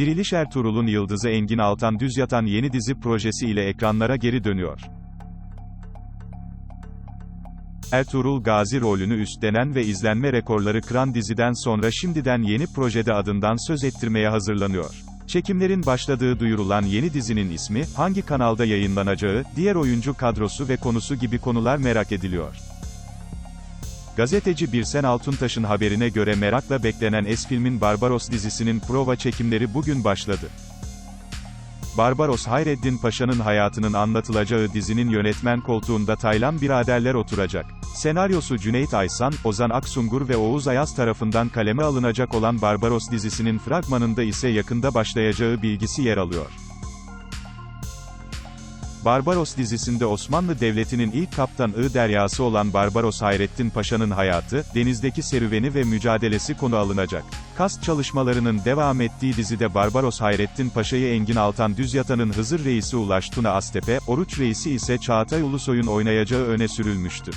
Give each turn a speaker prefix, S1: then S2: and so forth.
S1: Diriliş Ertuğrul'un yıldızı Engin Altan Düz Yatan yeni dizi projesi ile ekranlara geri dönüyor. Ertuğrul Gazi rolünü üstlenen ve izlenme rekorları kıran diziden sonra şimdiden yeni projede adından söz ettirmeye hazırlanıyor. Çekimlerin başladığı duyurulan yeni dizinin ismi, hangi kanalda yayınlanacağı, diğer oyuncu kadrosu ve konusu gibi konular merak ediliyor. Gazeteci Birsen Altuntaş'ın haberine göre merakla beklenen Es-Film'in Barbaros dizisinin prova çekimleri bugün başladı. Barbaros Hayreddin Paşa'nın hayatının anlatılacağı dizinin yönetmen koltuğunda Taylan biraderler oturacak. Senaryosu Cüneyt Aysan, Ozan Aksungur ve Oğuz Ayaz tarafından kaleme alınacak olan Barbaros dizisinin fragmanında ise yakında başlayacağı bilgisi yer alıyor. Barbaros dizisinde Osmanlı Devleti'nin ilk kaptanı deryası olan Barbaros Hayrettin Paşa'nın hayatı, denizdeki serüveni ve mücadelesi konu alınacak. Kast çalışmalarının devam ettiği dizide Barbaros Hayrettin Paşa'yı Engin Altan Düzyatan'ın Hızır Reisi Ulaş Tuna Astepe, Oruç Reisi ise Çağatay Ulusoy'un oynayacağı öne sürülmüştü.